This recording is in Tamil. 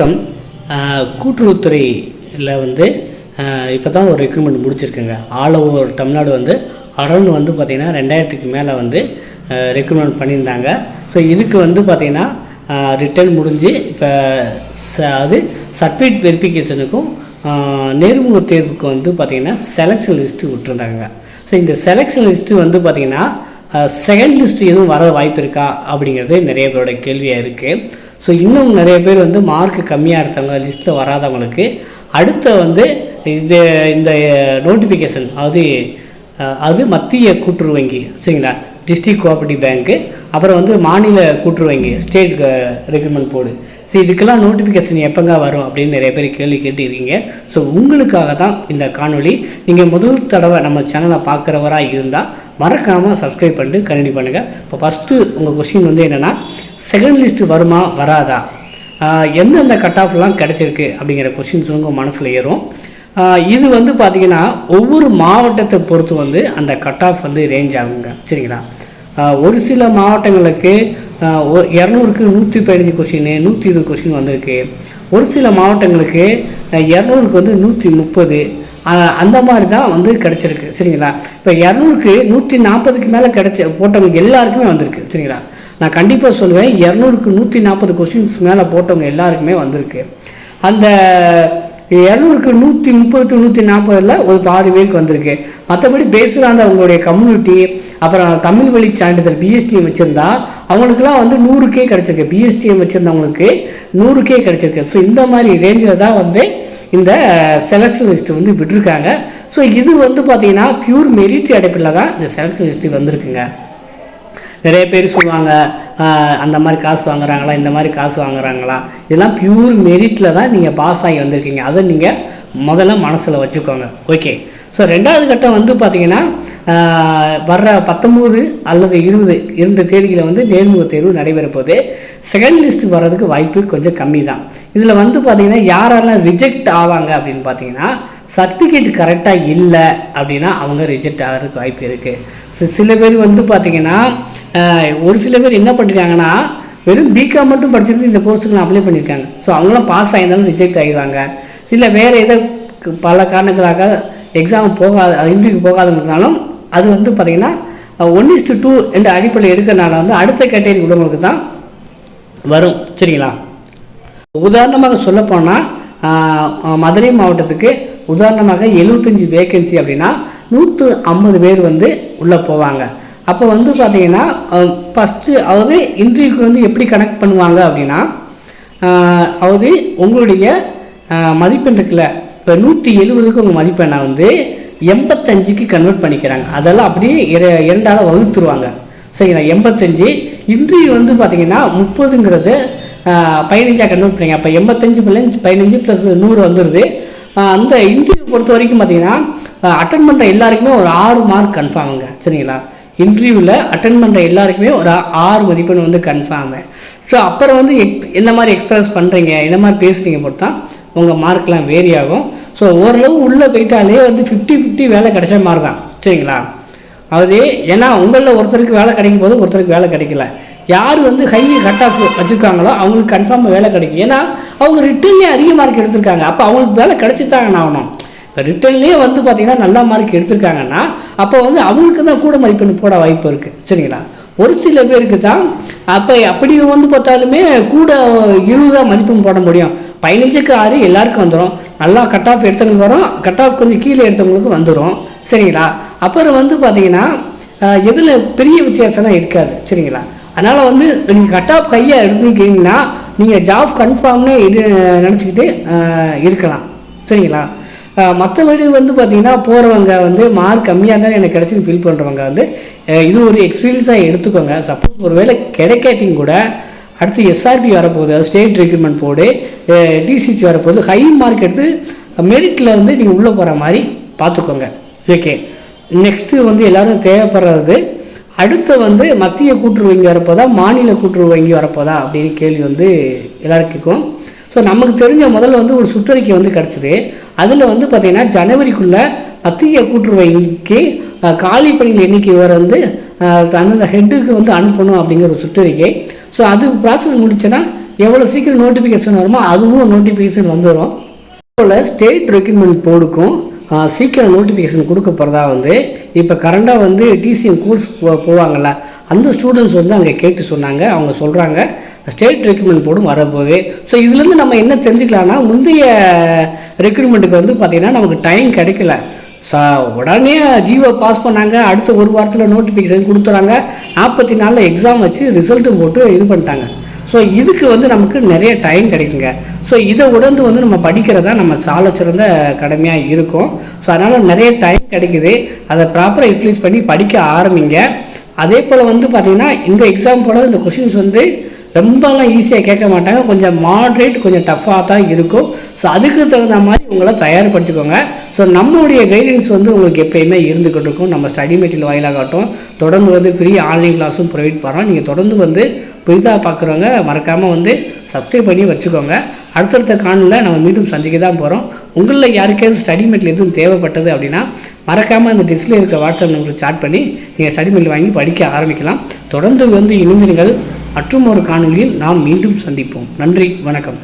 வணக்கம். கூட்டுறவுத்துறையில் வந்து இப்போ தான் ஒரு ரெக்ரூட்மெண்ட் முடிச்சிருக்குங்க. ஆல் ஓவர் தமிழ்நாடு வந்து அரௌண்ட் வந்து பார்த்திங்கன்னா ரெண்டாயிரத்துக்கு மேலே வந்து ரெக்ரூட்மெண்ட் பண்ணியிருந்தாங்க. ஸோ இதுக்கு வந்து பார்த்திங்கன்னா ரிட்டர்ன் முடிஞ்சு இப்போ ச அது சர்டிஃபிகேட் வெரிஃபிகேஷனுக்கும் நேர்முக தேர்வுக்கு வந்து பார்த்திங்கன்னா செலெக்ஷன் லிஸ்ட்டு விட்டுருந்தாங்க. ஸோ இந்த செலெக்ஷன் லிஸ்ட்டு வந்து பார்த்திங்கன்னா செகண்ட் லிஸ்ட் எதுவும் வர வாய்ப்பு இருக்கா? அப்படிங்கிறது நிறைய பேரோட கேள்வியாக இருக்குது ஸோ இன்னும் நிறைய பேர் வந்து மார்க் கம்மியாக இருந்தவங்க லிஸ்ட்டில் வராதவங்களுக்கு. அடுத்த வந்து இது இந்த நோட்டிஃபிகேஷன் அது அது மத்திய கூட்டுறவு வங்கி சரிங்களா? டிஸ்ட்ரிக் கோஆபரேட்டிவ் பேங்க்கு அப்புறம் வந்து மாநில கூட்டுறவு வங்கி ஸ்டேட் ரெக்ரூட்மெண்ட் போர்டு ஸோ இதுக்கெல்லாம் நோட்டிஃபிகேஷன் எப்போங்க வரும் அப்படின்னு நிறைய பேர் கேள்வி கேட்டுருக்கீங்க. ஸோ உங்களுக்காக தான் இந்த காணொலி நீங்கள் முதல் தடவை நம்ம சேனலை பார்க்குறவராக இருந்தால் மறக்காமல் சப்ஸ்கிரைப் பண்ணிட்டு கண்டினியூ பண்ணுங்கள் இப்போ ஃபஸ்ட்டு உங்கள் கொஸ்டின் வந்து என்னென்னா செகண்ட் லிஸ்ட் வருமா வராதா? எந்தெந்த கட் ஆஃப்லாம் கிடச்சிருக்கு அப்படிங்கிற கொஷின்ஸ் உங்கள் மனசில் ஏறும். இது வந்து பார்த்திங்கன்னா ஒவ்வொரு மாவட்டத்தை பொறுத்து வந்து அந்த கட் ஆஃப் வந்து ரேஞ்ச் ஆகுங்க. சரிங்களா? ஒரு சில மாவட்டங்களுக்கு இரநூறுக்கு நூற்றி பதினஞ்சு கொஷின் நூற்றி இருபது கொஷின் வந்திருக்கு. ஒரு சில மாவட்டங்களுக்கு இரநூறுக்கு வந்து நூற்றி முப்பது அந்த மாதிரி தான் வந்து கிடச்சிருக்கு. சரிங்களா? இப்போ இரநூறுக்கு நூற்றி நாற்பதுக்கு மேலே கிடச்ச போட்டவங்க எல்லாருக்குமே வந்திருக்கு. சரிங்களா? நான் கண்டிப்பாக சொல்லுவேன் இரநூறுக்கு நூற்றி நாற்பது கொஸ்டின்ஸ் மேலே போட்டவங்க எல்லாருக்குமே வந்திருக்கு. அந்த இரநூறுக்கு நூற்றி முப்பது டு நூற்றி நாற்பதில் ஒரு பாதி பேருக்கு வந்திருக்கு. மற்றபடி பேசுகிறாங்க அவங்களுடைய கம்யூனிட்டி அப்புறம் தமிழ் வழி சான்றிதழ் பிஎஸ்டிஎம் வச்சுருந்தா அவங்களுக்குலாம் வந்து நூறுக்கே கிடச்சிருக்கு. பிஎஸ்டிஎம் வச்சுருந்தவங்களுக்கு நூறுக்கே கிடச்சிருக்கு. ஸோ இந்த மாதிரி ரேஞ்சில் தான் வந்து இந்த செலக்ஷன் லிஸ்ட்டு வந்து விட்டுருக்காங்க. ஸோ இது வந்து பார்த்திங்கன்னா பியூர் மெரிட் அடிப்படையில் தான் இந்த செலக்ஷன் லிஸ்ட்டு வந்திருக்குங்க. நிறைய பேர் சொல்லுவாங்க அந்த மாதிரி காசு வாங்குறாங்களா இந்த மாதிரி காசு வாங்குறாங்களா? இதெல்லாம் பியூர் மெரிட்டில் தான் நீங்கள் பாஸ் ஆகி வந்திருக்கீங்க. அதை நீங்கள் முதல்ல மனசில் வச்சுக்கோங்க. ஓகே ஸோ ரெண்டாவது கட்டம் வந்து பார்த்தீங்கன்னா வர்ற பத்தொம்போது அல்லது இருபது இரண்டு தேதியில் வந்து நேர்முக தேர்வு நடைபெற செகண்ட் லிஸ்ட் வர்றதுக்கு வாய்ப்பு கொஞ்சம் கம்மி தான் இதில் வந்து பார்த்திங்கன்னா யாரெல்லாம் ரிஜெக்ட் ஆவாங்க அப்படின்னு பார்த்தீங்கன்னா சர்டிஃபிகேட் கரெக்டாக இல்லை அப்படின்னா அவங்க ரிஜெக்ட் ஆகிறதுக்கு வாய்ப்பு இருக்குது ஸோ சில பேர் வந்து பார்த்திங்கன்னா ஒரு சில பேர் என்ன பண்ணியிருக்காங்கன்னா வெறும் பிகாம் மட்டும் படிச்சிருந்து இந்த கோர்ஸுக்கு அப்ளை பண்ணியிருக்காங்க ஸோ அவங்களாம் பாஸ் ஆகியிருந்தாலும் ரிஜெக்ட் ஆகிடுவாங்க இல்லை வேறு ஏதோ பல காரணங்களாக எக்ஸாம் போகாத இன்டர்வியூ போகாதனாலும் அது வந்து பார்த்திங்கன்னா ஒன் இஸ்டு டூ என்ற அடிப்படையில் இருக்கிறனால வந்து அடுத்த கேட்டகரி உள்ளவங்களுக்கு தான் வரும். சரிங்களா? உதாரணமாக சொல்லப்போனால் மதுரை மாவட்டத்துக்கு உதாரணமாக எழுபத்தஞ்சி வேக்கன்சி அப்படின்னா நூற்று ஐம்பது பேர் வந்து உள்ளே போவாங்க. அப்போ வந்து பார்த்தீங்கன்னா ஃபஸ்ட்டு அதாவது இன்டர்வியூக்கு வந்து எப்படி கனெக்ட் பண்ணுவாங்க அப்படின்னா அது அதாவது உங்களுடைய மதிப்பெண் இருக்குல்ல இப்போ நூற்றி எழுபதுக்கு உங்கள் மதிப்பெண்ணை வந்து எண்பத்தஞ்சுக்கு கன்வெர்ட் பண்ணிக்கிறாங்க. அதெல்லாம் அப்படியே இர- இரண்டால் வகுத்துருவாங்க. சரிங்களா? எண்பத்தஞ்சு. இன்டர்வியூ வந்து பார்த்தீங்கன்னா முப்பதுங்கிறது பதினஞ்சாக கன்வெர்ட் பண்ணிங்க. அப்போ எண்பத்தஞ்சு பிள்ளை பதினஞ்சு ப்ளஸ் நூறு வந்துடுது அந்த இன்டர்வியூ பொறுத்த வரைக்கும் பார்த்தீங்கன்னா அட்டன் பண்ணுற எல்லாருக்குமே ஒரு ஆறு மார்க் கன்ஃபார்முங்க சரிங்களா? இன்டர்வியூவில் அட்டன் பண்ணுற எல்லாருக்குமே ஒரு ஆறு மதிப்பெண் வந்து கன்ஃபார்மு ஸோ அப்புறம் வந்து எக் என்ன மாதிரி எக்ஸ்பிரஸ் பண்ணுறீங்க என்ன மாதிரி பேசுகிறீங்க மட்டும்தான் தான் உங்கள் மார்க்லாம் வேரி ஆகும். ஸோ ஓரளவு உள்ளே போயிட்டாலே வந்து ஃபிஃப்டி ஃபிஃப்டி வேலை கிடைச்ச மாதிரி தான். சரிங்களா? அது ஏன்னா உங்களில் ஒருத்தருக்கு வேலை கிடைக்கும் போது ஒருத்தருக்கு வேலை கிடைக்கல. யார் வந்து ஹை கட் ஆஃப் வச்சுருக்காங்களோ அவங்களுக்கு கன்ஃபார்மாக வேலை கிடைக்கும். ஏன்னா அவங்க ரிட்டர்ன்லேயே அதிக மார்க் எடுத்திருக்காங்க. அப்போ அவங்களுக்கு வேலை கிடைச்சிட்டாங்கன்னு ஆகணும். இப்போ ரிட்டர்ன்லேயே வந்து பார்த்தீங்கன்னா நல்ல மார்க் எடுத்திருக்காங்கன்னா அப்போ வந்து அவங்களுக்கு தான் கூட மதிப்பெண் போட வாய்ப்பு இருக்குது சரிங்களா? ஒரு சில பேருக்கு தான் அப்போ அப்படி வந்து பார்த்தாலுமே கூட இருபதா மதிப்பெண் போட முடியும். பதினஞ்சுக்கு ஆறு எல்லாருக்கும் வந்துடும் நல்லா கட் ஆஃப் எடுத்தவங்களுக்கு வரும். கட் ஆஃப் கொஞ்சம் கீழே எடுத்தவங்களுக்கு வந்துடும் சரிங்களா? அப்புறம் வந்து பார்த்தீங்கன்னா எதில் பெரிய வித்தியாசம்லாம் இருக்காது. சரிங்களா? அதனால் வந்து நீங்கள் கட் ஆஃப் ஹையாக எடுத்துக்கிட்டீங்கன்னா நீங்கள் ஜாப் கன்ஃபார்ம்னு இது நினச்சிக்கிட்டு இருக்கலாம். சரிங்களா? மற்றபடி வந்து பார்த்திங்கன்னா போகிறவங்க வந்து மார்க் கம்மியாக இருந்தாலும் எனக்கு கிடச்சின்னு ஃபீல் பண்ணுறவங்க வந்து இது ஒரு எக்ஸ்பீரியன்ஸாக எடுத்துக்கோங்க. சப்போஸ் ஒரு வேளை கிடைக்காட்டியும் கூட அடுத்து எஸ்ஆர்பி வரப்போகுது அது ஸ்டேட் ரெக்ரூட்மெண்ட் போர்டு டிசிசி வரப்போகுது ஹை மார்க் எடுத்து மெரிட்டில் வந்து நீங்கள் உள்ளே போகிற மாதிரி பார்த்துக்கோங்க. ஓகே நெக்ஸ்ட்டு வந்து எல்லாரும் தேவைப்படுறது அடுத்து வந்து மத்திய கூட்டுறவு வங்கி வரப்போதா மாநில கூட்டுறவு வங்கி வரப்போதா அப்படின்னு கேள்வி வந்து எல்லாருக்கும் கேட்கும். ஸோ நமக்கு தெரிஞ்ச முதல்ல வந்து ஒரு சுற்றறிக்கை வந்து கிடச்சிது. அதில் வந்து பார்த்திங்கன்னா ஜனவரிக்குள்ளே மத்திய கூட்டுறவைக்கு காலி பணிகள் எண்ணிக்கை வர வந்து அந்தந்த ஹெட்டுக்கு வந்து அனுப்பணும் அப்படிங்கிற ஒரு சுற்றறிக்கை. ஸோ அது ப்ராசஸ் முடிச்சுன்னா எவ்வளோ சீக்கிரம் நோட்டிஃபிகேஷன் வருமோ அதுவும் நோட்டிஃபிகேஷன் வந்துடும் போல் ஸ்டேட் ரெக்ரூட்மெண்ட் போர்டுக்கும் சீக்கிரம் நோட்டிஃபிகேஷன் கொடுக்க போகிறதா வந்து இப்போ கரண்டாக வந்து டிசிஎம் கோர்ஸ் போவாங்கள்ல அந்த ஸ்டூடெண்ட்ஸ் வந்து அங்கே கேட்டு சொன்னாங்க. அவங்க சொல்கிறாங்க ஸ்டேட் ரெக்ரூட்மெண்ட் போர்டும் வரப்போகுது. ஸோ இதுலேருந்து நம்ம என்ன தெரிஞ்சுக்கலாம்னா முந்தைய ரெக்ரூட்மெண்ட்டுக்கு வந்து பார்த்திங்கன்னா நமக்கு டைம் கிடைக்கல. சா உடனே ஜியோ பாஸ் பண்ணாங்க. அடுத்த ஒரு வாரத்தில் நோட்டிஃபிகேஷன் கொடுத்துறாங்க. நாற்பத்தி நாலில் எக்ஸாம் வச்சு ரிசல்ட்டும் போட்டு இது பண்ணிட்டாங்க. ஸோ இதுக்கு வந்து நமக்கு நிறைய டைம் கிடைக்குங்க. ஸோ இதை உடந்து வந்து நம்ம படிக்கிறதா நம்ம சால சிறந்த கடமையாக இருக்கும். ஸோ அதனால் நிறைய டைம் கிடைக்குது. அதை ப்ராப்பராக யூட்டிலைஸ் பண்ணி படிக்க ஆரம்பிங்க. அதே போல் வந்து பார்த்திங்கன்னா இந்த எக்ஸாம் போல் இந்த கொஷின்ஸ் வந்து ரொம்பலாம் ஈஸியாக கேட்க மாட்டாங்க. கொஞ்சம் மாட்ரேட் கொஞ்சம் டஃப்பாக தான் இருக்கும். ஸோ அதுக்கு தகுந்த மாதிரி உங்களை தயார்படுத்திக்கோங்க. ஸோ நம்மளுடைய கைடன்ஸ் வந்து உங்களுக்கு எப்பயுமே இருந்துக்கிட்டு இருக்கும். நம்ம ஸ்டடி மெட்டீரியல் வாயிலாகட்டும் தொடர்ந்து வந்து ஃப்ரீ ஆன்லைன் கிளாஸும் ப்ரொவைட் பண்ணுறோம் நீங்கள் தொடர்ந்து வந்து புதிதாக பார்க்குறவங்க மறக்காமல் வந்து சப்ஸ்கிரைப் பண்ணி வச்சுக்கோங்க. அடுத்தடுத்த காணொலியில் நம்ம மீண்டும் சந்திக்க தான் போகிறோம் உங்களில் யாருக்காவது ஸ்டடி மெட்டீரியல் எதுவும் தேவைப்பட்டது அப்படின்னா மறக்காமல் அந்த டிஸ்பிளே இருக்கிற வாட்ஸ்அப் நம்பருக்கு சாட் பண்ணி நீங்கள் ஸ்டடி மெட்டீரியல் வாங்கி படிக்க ஆரம்பிக்கலாம். தொடர்ந்து வந்து இளைஞர்கள் மற்றும் ஒரு காணொலியில் நாம் மீண்டும் சந்திப்போம். நன்றி வணக்கம்.